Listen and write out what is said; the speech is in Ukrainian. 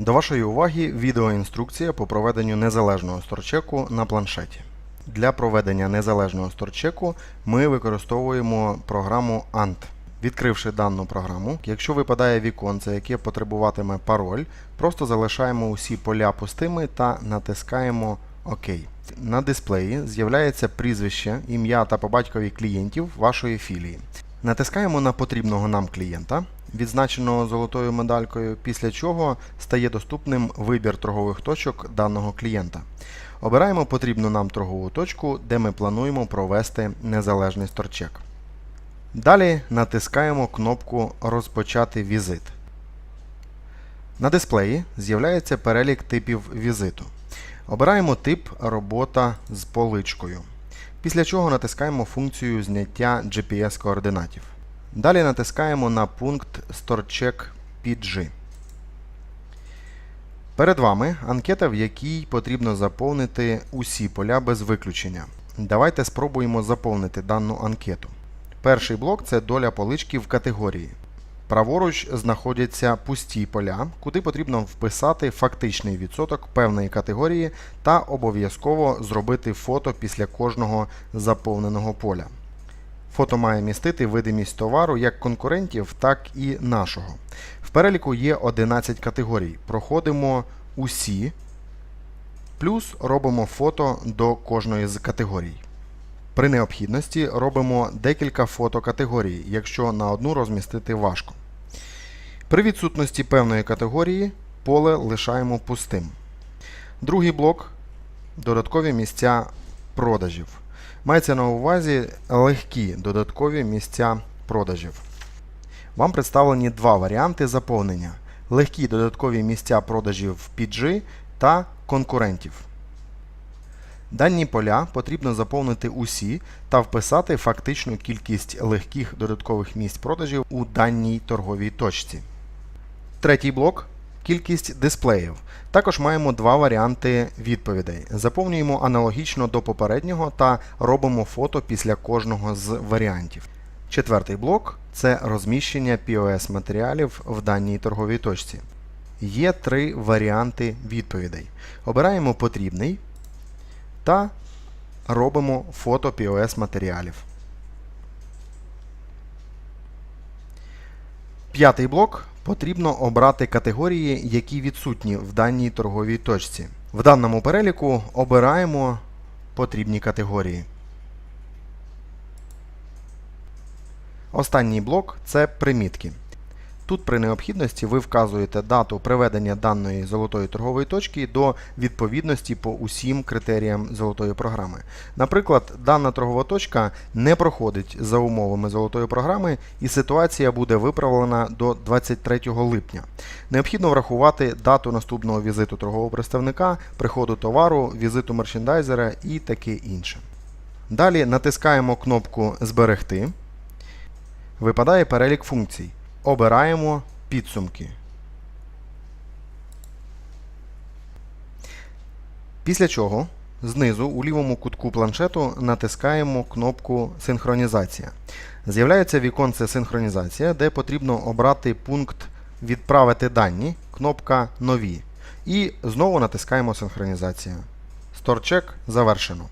До вашої уваги відеоінструкція по проведенню незалежного сторчеку на планшеті. Для проведення незалежного сторчеку ми використовуємо програму ANT. Відкривши дану програму, якщо випадає віконце, яке потребуватиме пароль, просто залишаємо усі поля пустими та натискаємо ОК. На дисплеї з'являється прізвище, ім'я та по батькові клієнтів вашої філії. Натискаємо на потрібного нам клієнта, відзначеного золотою медалькою, після чого стає доступним вибір торгових точок даного клієнта. Обираємо потрібну нам торгову точку, де ми плануємо провести незалежний сторчек. Далі натискаємо кнопку Розпочати візит. На дисплеї з'являється перелік типів візиту. Обираємо тип робота з поличкою. Після чого натискаємо функцію зняття GPS-координатів. Далі натискаємо на пункт StoreCheck PG. Перед вами анкета, в якій потрібно заповнити усі поля без виключення. Давайте спробуємо заповнити дану анкету. Перший блок це доля полички в категорії. Праворуч знаходяться пусті поля, куди потрібно вписати фактичний відсоток певної категорії та обов'язково зробити фото після кожного заповненого поля. Фото має містити видимість товару як конкурентів, так і нашого. В переліку є 11 категорій. Проходимо усі, плюс робимо фото до кожної з категорій. При необхідності робимо декілька фотокатегорій, якщо на одну розмістити важко. При відсутності певної категорії поле лишаємо пустим. Другий блок додаткові місця продажів. Мається на увазі легкі додаткові місця продажів. Вам представлені два варіанти заповнення: легкі додаткові місця продажів в PG та конкурентів. Дані поля потрібно заповнити усі та вписати фактичну кількість легких додаткових місць продажів у даній торговій точці. Третій блок кількість дисплеїв. Також маємо два варіанти відповідей. Заповнюємо аналогічно до попереднього та робимо фото після кожного з варіантів. Четвертий блок це розміщення POS матеріалів в даній торговій точці. Є три варіанти відповідей. Обираємо потрібний та робимо фото POS матеріалів. П'ятий блок потрібно обрати категорії, які відсутні в даній торговій точці. В даному переліку обираємо потрібні категорії. Останній блок це примітки. Тут при необхідності ви вказуєте дату приведення даної золотої торгової точки до відповідності по усім критеріям золотої програми. Наприклад, дана торгова точка не проходить за умовами золотої програми і ситуація буде виправлена до 23 липня. Необхідно врахувати дату наступного візиту торгового представника, приходу товару, візиту мерчендайзера і таке інше. Далі натискаємо кнопку Зберегти. Випадає перелік функцій. Обираємо підсумки. Після чого знизу у лівому кутку планшету натискаємо кнопку Синхронізація. З'являється віконце Синхронізація, де потрібно обрати пункт Відправити дані, кнопка Нові. І знову натискаємо Синхронізація. Сторчек завершено.